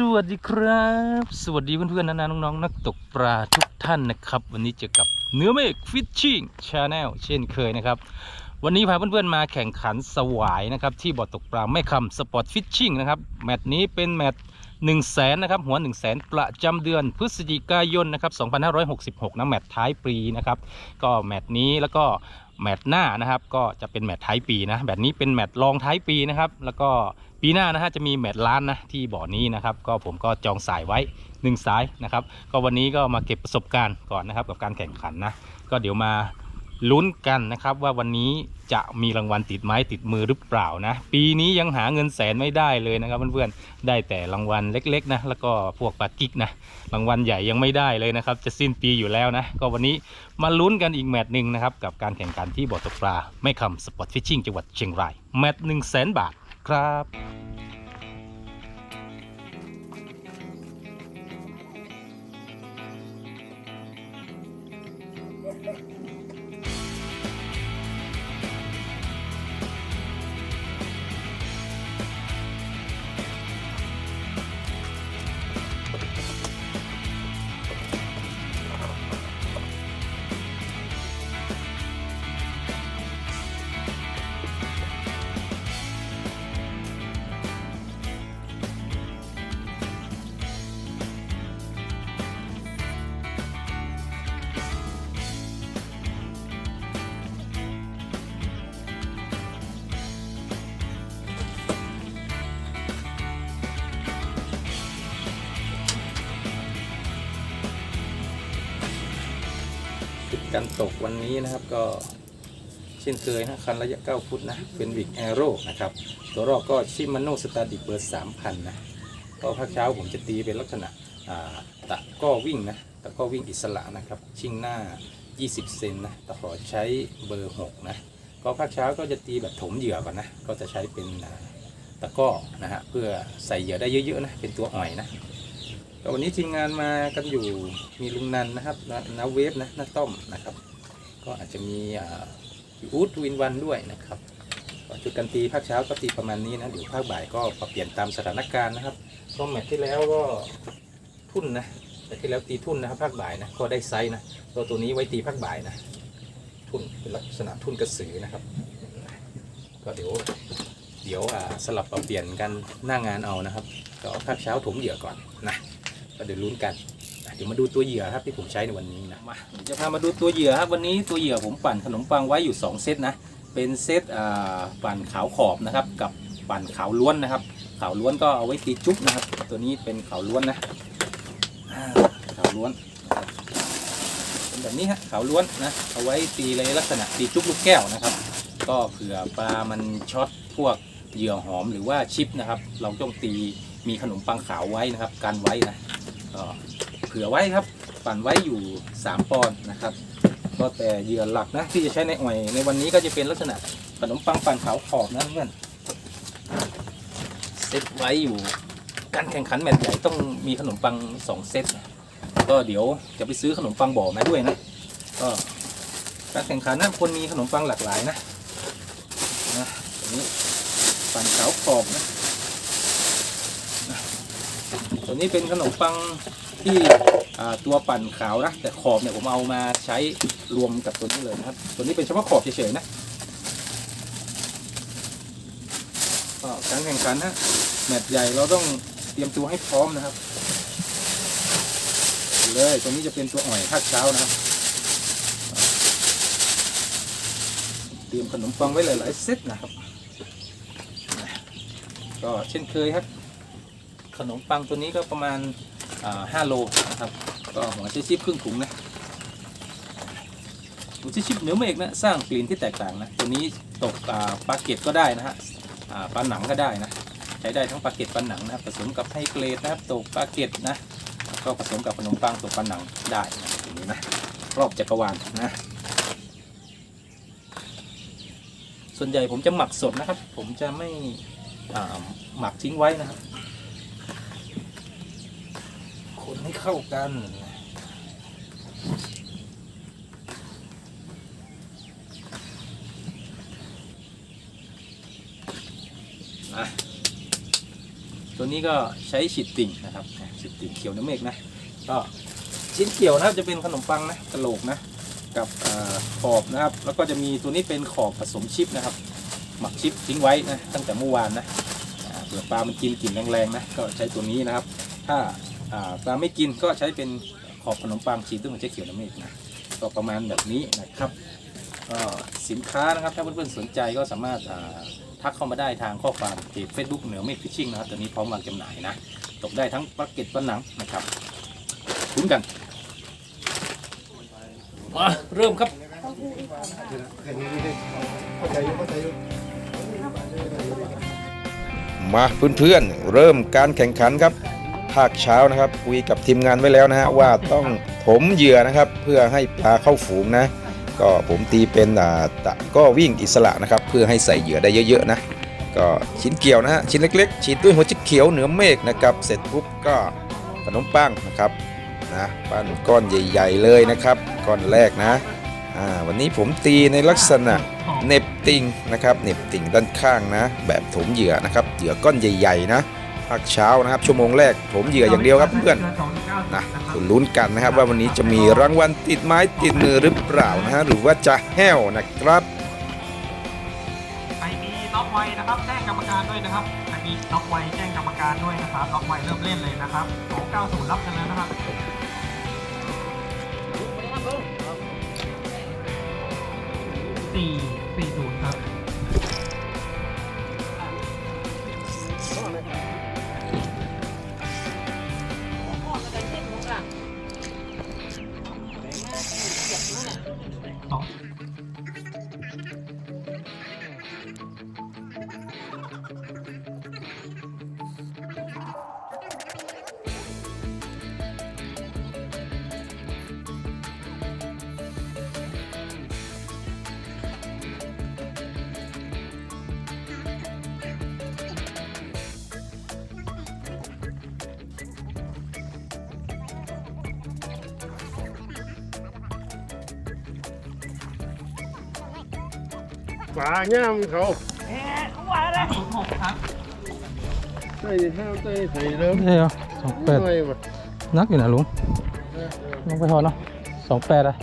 สวัสดีครับ สวัสดีเพื่อนๆนะนะน้องๆนักตกปลาทุกท่านนะครับ วันนี้เจอกับเนื้อเมฆฟิชชิ่งชาแนลเช่นเคยนะครับ วันนี้พาเพื่อนๆมาแข่งขันสวายนะครับ ที่บ่อตกปลาแม่คำสปอร์ตฟิชชิ่งนะครับ แมตช์นี้เป็นแมตช์1 0 0 0 0แสนนะครับ หัว1 0 0 0 0แสนประจำเดือนพฤศจิกายนนะครับ2566นะแมตช์ท้ายปีนะครับก็แมตช์นี้แล้วก็แมตช์หน้านะครับ ก็จะเป็นแมตช์ท้ายปีนะแบบนี้เป็นแมตช์รองท้ายปีนะครับ แล้วก็ ปีหน้านะฮะจะมีแมตช์ล้านนะที่บ่อนี้นะครับ ก็ผมก็จองสายไว้หนึ่งสายนะครับ ก็วันนี้ก็มาเก็บประสบการณ์ก่อนนะครับ กับการแข่งขันนะ ก็เดี๋ยวมาลุ้นกันนะครับ ว่าวันนี้จะมีรางวัลติดไม้ติดมือหรือเปล่านะ ปีนี้ยังหาเงินแสนไม่ได้เลยนะครับเพื่อนๆได้แต่รางวัลเล็กๆนะแล้วก็พวกปากิกนะรางวัลใหญ่ยังไม่ได้เลยนะครับ จะสิ้นปีอยู่แล้วนะ ก็วันนี้มาลุ้นกันอีกแมตช์หนึ่งนะครับกับการแข่งขันที่บ่อตกปลาไม่คำสปอร์ตฟิชชิ่งจังหวัดเชียงรายแมตช์หนึ่งแสนบาท ครับ การตกวันนี้นะครับก็เช่นเคยนะคันระยะ 9 ฟุตนะเป็นวิกแอโร่นะครับ ตัวรอบก็ชิมาโนสตาร์ดิเบอร์3,000 นะก็ภาคเช้าผมจะตีเป็นลักษณะตะก็วิ่งนะตะก็วิ่งอิสระนะครับ ชิงหน้า 20 เซนนะตะขอใช้เบอร์ 6 นะก็ภาคเช้าก็จะตีแบบถมเหยื่อก่อนนะก็จะใช้เป็นตะก้อนะฮะเพื่อใส่เหยื่อได้เยอะๆนะเป็นตัวอ่อยนะ วันนี้ทีมงานมากันอยู่มีลุงนันนะครับนนาเวฟนะน้าต้อมนะครับ ก็อาจจะมีอูดวินวันด้วยนะครับจุดกันตีภาคเช้าก็ตีประมาณนี้นะเดี๋ยวภาคบ่ายก็ปรับเปลี่ยนตามสถานการณ์นะครับก็แมตช์ที่แล้วก็ทุ่นนะแต่ที่แล้วตีทุ่นนะครับภาคบ่ายนะก็ได้ไซส์นะตัวตัวนี้ไว้ตีภาคบ่ายนะทุ่นเป็นลักษณะทุ่นกระสือนะครับ ก็เดี๋ยวเดี๋ยวสลับปรับเปลี่ยนกันหน้างงานเอานะครับก็ภาคเช้าถมเหยื่อก่อนนะ ก็เดี๋ยวลุ้นกันเดี๋ยวมาดูตัวเหยื่อครับที่ผมใช้ในวันนี้นะมาจะพามาดูตัวเหยื่อครับวันนี้ตัวเหยื่อผมปั่นขนมปังไว้อยู่ 2 เซตนะเป็นเซตปั่นขาวขอบนะครับกับปั่นขาวล้วนนะครับขาวล้วนก็เอาไว้ตีจุ๊บนะครับ ตัวนี้เป็นขาวล้วนนะขาวล้วนเป็นแบบนี้ฮะขาวล้วนนะเอาไว้ตีเลยลักษณะตีจุ๊บลูกแก้วนะครับ ก็เผื่อปลามันช็อตพวกเหยื่อหอมหรือว่าชิปนะครับ เราต้องตีมีขนมปังขาวไว้นะครับกันไว้นะ ก็เผื่อไว้ครับ ปั่นไว้อยู่ 3 ปอนด์นะครับ ก็แต่เหยื่อหลักนะที่จะใช้ในอ่อยในวันนี้ก็จะเป็นลักษณะขนมปังปั่นขาวขอบนะเพื่อนเซตไว้อยู่การแข่งขันแมตช์ใหญ่ต้องมีขนมปัง 2 เซตนะก็เดี๋ยวจะไปซื้อขนมปังบ่อมาด้วยนะ ก็การแข่งขันนะคนมีขนมปังหลากหลายนะนะนี้ปั่นขาวขอบนะ ตัวนี้เป็นขนมปังที่ตัวปั่นขาวนะ แต่ขอบเนี่ยผมเอามาใช้รวมกับตัวนี้เลยนะครับ ตัวนี้เป็นเฉพาะขอบเฉยๆนะก็การแข่งขันนะแมตช์ใหญ่เราต้องเตรียมตัวให้พร้อมนะครับ เลยตัวนี้จะเป็นตัวอ่อยภาคเช้านะครับ เตรียมขนมปังไว้หลายๆเซตนะครับ ก็เช่นเคยครับ ขนมปังตัวนี้ก็ประมาณอ่า5โลนะครับ ก็หัวชิชิปครึ่งถุงนะหัวชิชิปเนื้อเมฆนะสร้างกลิ่นที่แตกต่างนะ ตัวนี้ตกปลาเก็ตก็ได้นะฮะปลาหนังก็ได้นะ ใช้ได้ทั้งปลาเก็ตปลาหนังนะครับผสมกับไฮเกรดนะครับตกปลาเก็ตนะ ก็ผสมกับขนมปังตกปลาหนังได้นะอย่างนี้นะรอบจักรวาลนะส่วนใหญ่ผมจะหมักสดนะครับ ผมจะไม่หมักทิ้งไว้นะครับ คนให้เข้ากันนะตัวนี้ก็ใช้ฉีดติ่งนะครับฉีดติ่งเขียวน้ำเมฆนะ ก็ชิ้นเกี่ยวนะครับจะเป็นขนมปังนะกระโหลกนะกับอขอบนะครับ แล้วก็จะมีตัวนี้เป็นขอบผสมชิปนะครับ หมักชิปทิ้งไว้นะตั้งแต่เมื่อวานนะอ่าเผื่อปลามันกินกลิ่นแรงๆนะก็ใช้ตัวนี้นะครับ ถ้า ปลาไม่กินก็ใช้เป็นขอบขนมปังชีสซึ่งมันใช้เขียวน้ำเมฆนะก็ประมาณแบบนี้นะครับก็สินค้านะครับถ้าเพื่อนๆสนใจก็สามารถทักเข้ามาได้ทางข้อความเพจ Facebook เหนือเมฆฟิชชิ่งนะครับตัวนี้พร้อมวางจำหน่ายนะตกได้ทั้งปลาเก็ตปลาหนังนะครับคุ้นกันมาเริ่มครับมาเพื่อนๆเริ่มการแข่งขันครับ ภาคเช้านะครับ คุยกับทีมงานไว้แล้วนะฮะว่าต้องถมเหยื่อนะครับ เพื่อให้ปลาเข้าฝูงนะ ก็ผมตีเป็นอ่าตะก็วิ่งอิสระนะครับ เพื่อให้ใส่เหยื่อได้เยอะๆนะ ก็ชิ้นเกี่ยวนะฮะชิ้นเล็กๆฉีดด้วยหัวจิกเขียวเหนือเมฆนะครับ เสร็จปุ๊บก็ขนมปังนะครับนะปั้นก้อนใหญ่ ๆ เลยนะครับก้อนแรกนะอ่าวันนี้ผมตีในลักษณะเน็บติ่งนะครับเน็บติ่งด้านข้างนะ แบบถมเหยื่อนะครับเหยื่อก้อนใหญ่ ๆ นะ ภาคเช้านะครับ ชั่วโมงแรกถมเหยื่ออย่างเดียวครับเพื่อนนะลุ้นกันนะครับว่าวันนี้จะมีรางวัลติดไม้ติดมือหรือเปล่านะฮะหรือว่าจะแห้วนะครับใครมีน็อกไวนะครับแจ้งกรรมการด้วยนะครับใครมีน็อกไวแจ้งกรรมการด้วยนะครับน็อกไวเริ่มเล่นเลยนะครับ290รับกันแล้วนะครับสี่สี่ศูนย์ครับ ปลาย่ามเขาเอ๊ะว่าอะไรศูนย์หกครับใส่ห้ามใส่ใส่เริ่มใช่เหรอสองแปดหน่อยว่ะนักอยู่นะลุงลงไปพอเนาะสองแปดอะ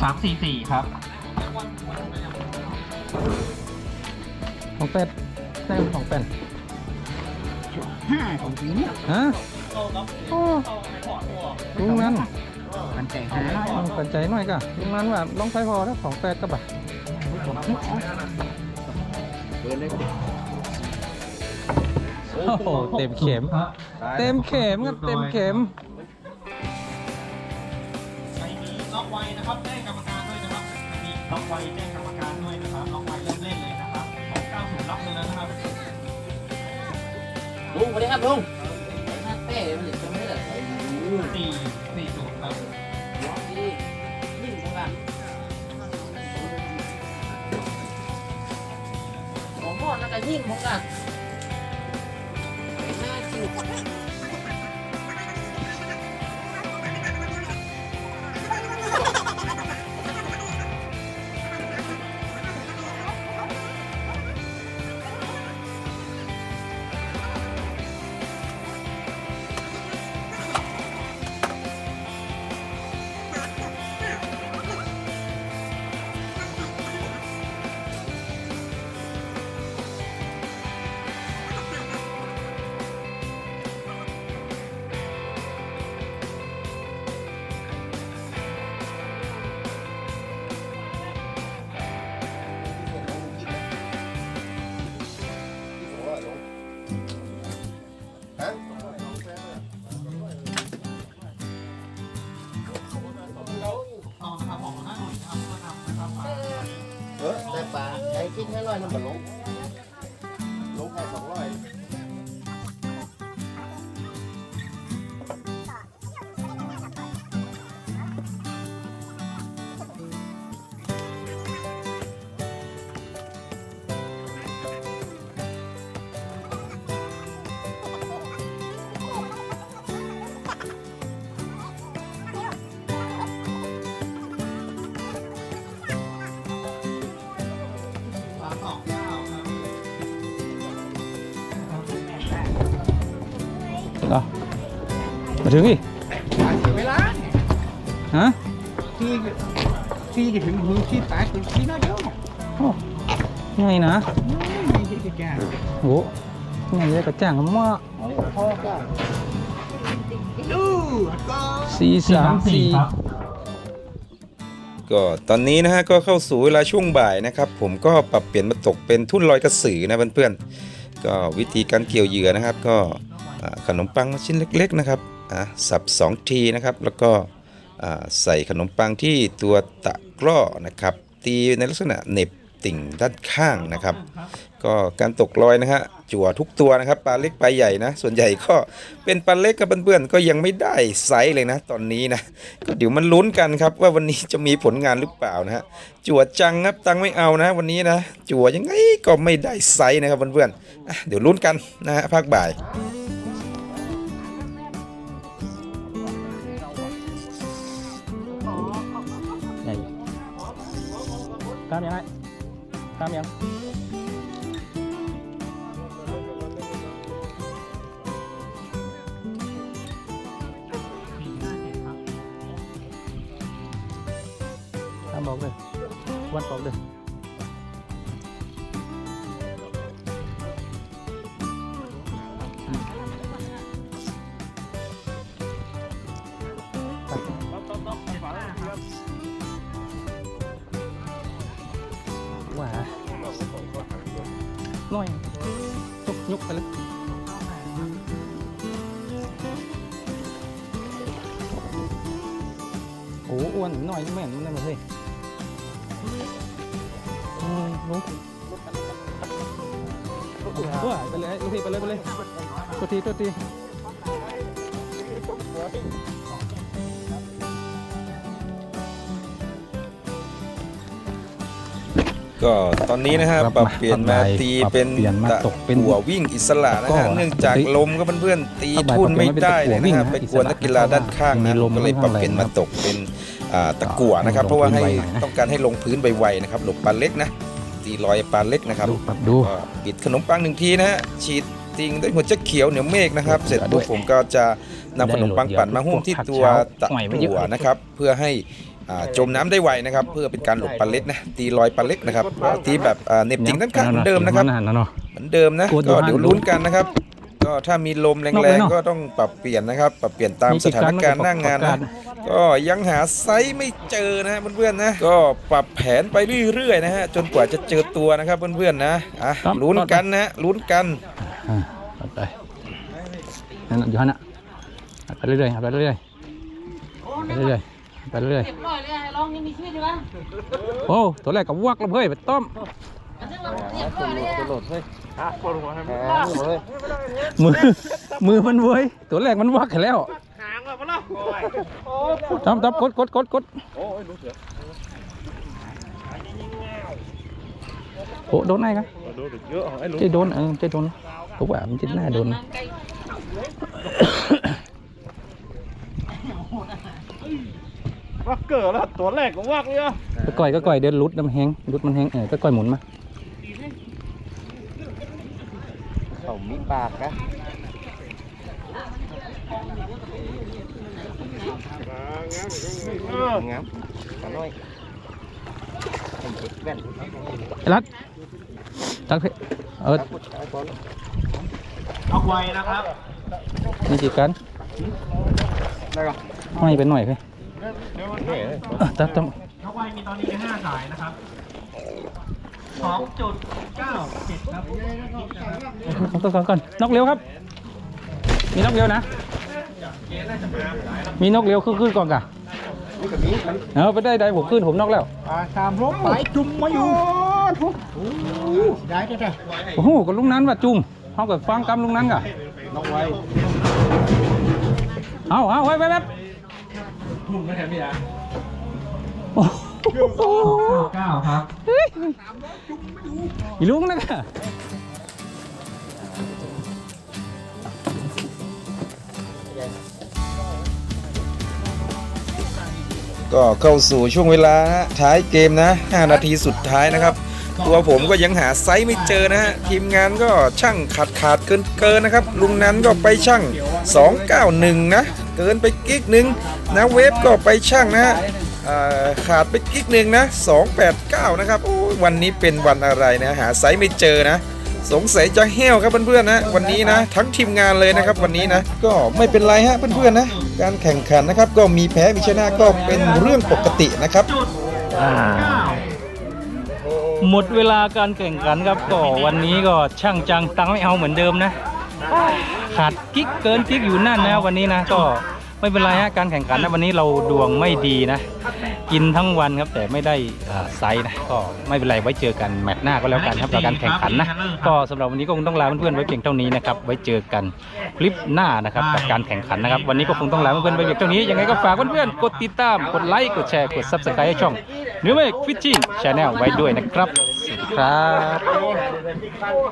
สามสี่สี่ครับสองแปดใช่สองแปดฮะโอ้ลุงนั้น ปันใจฮะปันใจหน่อยก่ะลุงนั้นว่าลองไปพอแล้วสองแปดก็บ่ะโอ้โหเต็มเข็ม เต็มเข็มครับเต็มเข็มใครมีน็อกไวนะครับแจ้งกรรมการด้วยนะครับใครมีน็อกไวแจ้งกรรมการด้วยนะครับน็อกไวเริ่มเล่นเลยนะครับ290รับกันแล้วนะครับลุงสวัสดีครับลุงหน้าเต้มันเหลือตรงนี้เลย พอดแล้วก็ยิ่งผมกั ถึงอีกเวลาฮะที่ที่จะถึงหูที่ตายคือที่น้อยเดียวโอ้ไงนะไม่ใช่จะแก่โหไงเลยกระจ่างมากพ่อก็ดูก็สี่สามสี่ครับก็ตอนนี้นะฮะก็เข้าสู่เวลาช่วงบ่ายนะครับ ผมก็ปรับเปลี่ยนมาตกเป็นทุ่นลอยกระสือนะเพื่อนๆก็วิธีการเกี่ยวเหยื่อนะครับ ก็อ่าขนมปังชิ้นเล็ก ๆ นะครับ อะสับ2ทีนะครับ แล้วก็ใส่ขนมปังที่ตัวตะกร้อนะครับ ตีในลักษณะเน็บติ่งด้านข้างนะครับ ก็การตกลอยนะฮะจั่วทุกตัวนะครับปลาเล็กปลาใหญ่นะ ส่วนใหญ่ก็เป็นปลาเล็กกับเพื่อนๆก็ยังไม่ได้ไซส์เลยนะ ตอนนี้นะก็เดี๋ยวมันลุ้นกันครับ ว่าวันนี้จะมีผลงานหรือเปล่านะฮะจั่วจังครับตังไม่เอานะ วันนี้นะจั่วยังไงก็ไม่ได้ไซส์นะครับเพื่อนๆเดี๋ยวลุ้นกันนะฮะภาคบ่าย ตามยังไงตามยั อ้อ้วนหน่อยแม่นมันนั่นเลยอืมลุกว้าไปเลยลูกทีไปเลยไปเลยตัวทีตัวที ก็ตอนนี้นะฮะปรับเปลี่ยนมาตีเป็นเปลี่ยนมาตกเป็นหัววิ่งอิสระนะฮะก็เนื่องจากลมก็เพื่อนๆตีถ้าบ่ายทุ่นไม่ได้เลยนะฮะปไปรับเปลี่ยนมาเป็นกวนนักกีฬาด้านข้างมีนะลมก็เลยปรับเปลี่ยนมาตกเป็นอ่าตะกั่วนะครับลงเพราะว่าให้พื้นไวหน่อยนะต้องการให้ลงพื้นไวๆนะครับหลบปลาเล็กนะตีลอยปลาเล็กนะครับดูปรับดูก็ปิดขนมปังหนึ่งทีนะฮะฉีดติงด้วยหัวจะเขียวเหนียวเมฆนะครับ เสร็จด้ปุ๊วบยผมก็จะนำขนมปังปั่นมาหุ้มที่ตัวตะหอยไม่เยกั่วอะนะครับ เพื่อให้อ่า จมน้ำได้ไวนะครับ เพื่อเป็นการหลบปลาเล็กนะตีลอยปลาเล็กนะครับตีแบบอ่าเหน็บติงด้านข้างเหมือนเดิมนะครับนั่นนะเนาะเหมือนเดิมนะกลัวก็ดูเดี๋ยวห้างลุ้นกันนะครับ ก็ถ้ามีลมนอกแรเลยงเนอะๆก็ต้องปรับเปลี่ยนนะครับ ปรับเปลี่ยนตามสถานการณ์หน้างานนะก็ยังหาไซส์ไม่เจอนะเพื่อนๆนะก็ปรับแผนไปเรื่อยๆนะฮะจนกว่าจะเจอตัวนะครับเพื่อนๆนะอะครับลุ้นกันนะลุ้นกันอ่าเอาไปนั่นน่ะอยู่ฮะน่ะเอาไปเรื่อยๆเอาไปเรื่อยๆไปเรื่อยๆ ไปเรื่อยเรียบร้อยเลยลองยังมีชีวิตอยู่ปะๆโอ้ตัวแรกกับวักแล้วเฮ้ยไปต้มอันนี้เราเรียบร้อยเลยอะมือมือมันเว้ยตัวแรกมันวักแล้วจำจำกดกดกดกดโอ้โดนไหนกันเจ๊โดนเออเจ๊โดนผมว่ามันจะหน้าโดน วักเกิดแล้วตัวแรกก็วักเลยก็ก่อยก็ก่อยเดินรุดน้ำแห้งรุดมันแห้งเออก็ก่อยหมุนมาเขามีปากนะงับขน้อยแว่นไอ้รัดตักเเออล็อกไว้นะครับนี่จีกันได้ก่อนไม่เป็นหน่อยเพ่ จับจับล็อกไว้มีตอนนี้แค่ห้าสายนะครับสองจุดเก้าเจ็ดครับก่อนก่อนก่อนนกเร็วครับ มีนกเร็วนะ มีนกเร็วขึ้นขึ้นก่อนกะเอาไปได้ได้ผมขึ้นผมนกแล้วปลาตามรบไปจุ่มมาอยู่ได้ได้โอ้โหกับลุงนั้นว่ะจุ่มเขากับฟังกำลุงนั้นกะน้องไว้เอาเอาไว้ไว้แป๊บ โอ้โหเก้าครับอีลุงนะกะก็เข้าสู่ช่วงเวลานะท้ายเกมนะ 5 นาทีสุดท้ายนะครับ ตัวผมก็ยังหาไซส์ไม่เจอนะฮะ ทีมงานก็ช่างขาดขาดเกินเกินๆนะครับ ลุงนั้นก็ไปช่าง 291 นะ เกินไปกิกหนึ่งนะเวฟก็ไปช่างนะขาดไปกิกหนึ่งนะ289 นะครับโอ้วันนี้เป็นวันอะไรนะหาไซส์ไม่เจอนะ สงสัยจะแห้วครับเพื่อนๆนะวันนี้นะทั้งทีมงานเลยนะครับวันนี้นะก็ไม่เป็นไรฮะเพื่อนๆนะการแข่งขันนะครับก็มีแพ้มีชนะก็เป็นเรื่องปกตินะครับหมดเวลาการแข่งขันครับก็วันนี้ก็ช่างจังตังไม่เอาเหมือนเดิมนะ ขาดกิ๊กเกินกิ๊กอยู่นั่นนะวันนี้นะก็ไม่เป็นไรฮะการแข่งขันนะวันนี้เราดวงไม่ดีนะ กินทั้งวันครับแต่ไม่ได้อ่าไซส์นะก็ไม่เป็นไรไว้เจอกันแมตช์หน้าก็แล้วกันครับกับการแข่งขันนะก็สำหรับวันนี้ก็คงต้องลาเพื่อนๆไว้เพียงเท่านี้นะครับไว้เจอกันคลิปหน้านะครับกับการแข่งขันนะครับ วันนี้ก็คงต้องลาเพื่อนๆไว้เพียงเท่านี้ยังไงก็ฝากเพื่อนๆกดติดตามกดไลค์กดแชร์กด subscribe ให้ช่องเนื้อเมฆฟิชชิ่งชาแนลไว้ด้วยนะครับสวัสดีครับ